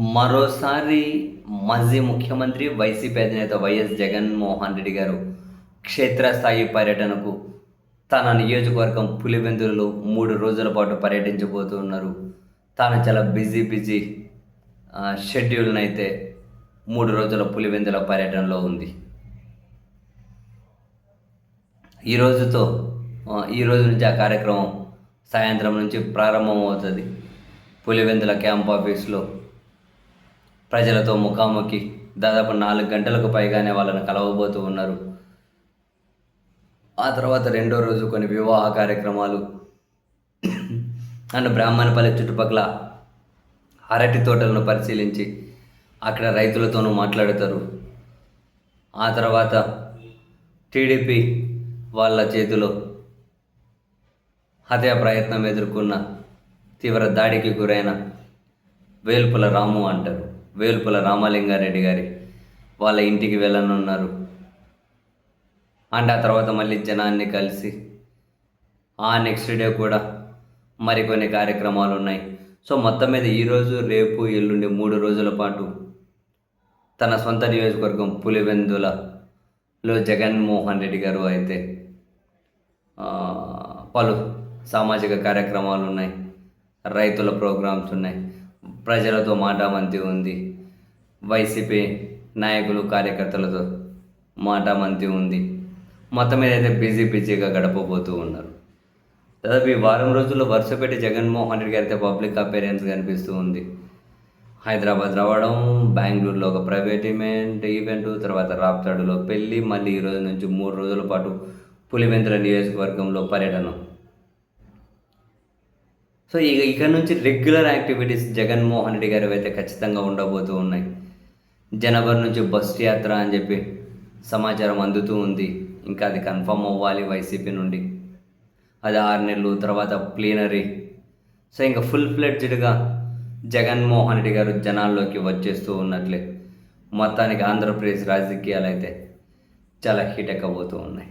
మరోసారి మాజీ ముఖ్యమంత్రి వైసీపీ అధినేత వైఎస్ జగన్మోహన్ రెడ్డి గారు క్షేత్రస్థాయి పర్యటనకు తన నియోజకవర్గం పులివెందులలో మూడు రోజుల పాటు పర్యటించబోతున్నారు. తాను చాలా బిజీ బిజీ షెడ్యూల్ని అయితే మూడు రోజుల పులివెందుల పర్యటనలో ఉంది. ఈ రోజుతో ఈ రోజు నుంచి ఆ కార్యక్రమం సాయంత్రం నుంచి ప్రారంభమవుతుంది. పులివెందుల క్యాంప్ ఆఫీస్లో ప్రజలతో ముఖాముఖి దాదాపు నాలుగు గంటలకు పైగానే వాళ్ళని కలవబోతూ ఉన్నారు. ఆ తర్వాత రెండో రోజు కొన్ని వివాహ కార్యక్రమాలు. అండ్ బ్రాహ్మణపల్లి చుట్టుపక్కల అరటి తోటలను పరిశీలించి అక్కడ రైతులతోనూ మాట్లాడతారు. ఆ తర్వాత టీడీపీ వాళ్ళ చేతిలో హత్యా ప్రయత్నం ఎదుర్కొన్న తీవ్ర దాడికి గురైన వేల్పుల రాము అంటారు. వేల్పుల రామలింగారెడ్డి గారి వాళ్ళ ఇంటికి వెళ్ళనున్నారు. అండ్ ఆ తర్వాత మళ్ళీ జనాన్ని కలిసి ఆ నెక్స్ట్ డే కూడా మరికొన్ని కార్యక్రమాలు ఉన్నాయి. సో మొత్తం మీద ఈరోజు రేపు ఎల్లుండి మూడు రోజుల పాటు తన సొంత నియోజకవర్గం పులివెందులలో జగన్మోహన్ రెడ్డి గారు అయితే పలు సామాజిక కార్యక్రమాలు ఉన్నాయి. రైతుల ప్రోగ్రామ్స్ ఉన్నాయి. ప్రజలతో మాటామంతి ఉంది. వైసీపీ నాయకులు కార్యకర్తలతో మాటామంతి ఉంది. మొత్తం మీద అయితే బిజీ బిజీగా గడపబోతూ ఉన్నారు. దాదాపు ఈ వారం రోజుల్లో వరుస పెట్టి జగన్మోహన్ రెడ్డి గారితో పబ్లిక్ అపీరెన్స్ కనిపిస్తూ ఉంది. హైదరాబాద్ రావడం బెంగళూరులో ఒక ప్రైవేట్ ఈవెంట్ ఈవెంట్ తర్వాత రాప్తాడులో పెళ్ళి మళ్ళీ ఈ రోజు నుంచి మూడు రోజుల పాటు పులివెందుల నియోజకవర్గంలో పర్యటన. సో ఇక ఇక నుంచి రెగ్యులర్ యాక్టివిటీస్ జగన్మోహన్ రెడ్డి గారు అయితే ఖచ్చితంగా ఉండబోతూ ఉన్నాయి. జనవరి నుంచి బస్సు యాత్ర అని చెప్పి సమాచారం అందుతూ ఉంది. ఇంకా అది కన్ఫర్మ్ అవ్వాలి వైసీపీ నుండి. అది ఆరు నెలలు తర్వాత ప్లీనరీ సో ఇంకా ఫుల్ ఫ్లెడ్జ్డ్గా జగన్మోహన్ రెడ్డి గారు జనాల్లోకి వచ్చేస్తూ ఉన్నట్లే. మొత్తానికి ఆంధ్రప్రదేశ్ రాజకీయాలు అయితే చాలా హీట్ ఎక్కబోతూ ఉన్నాయి.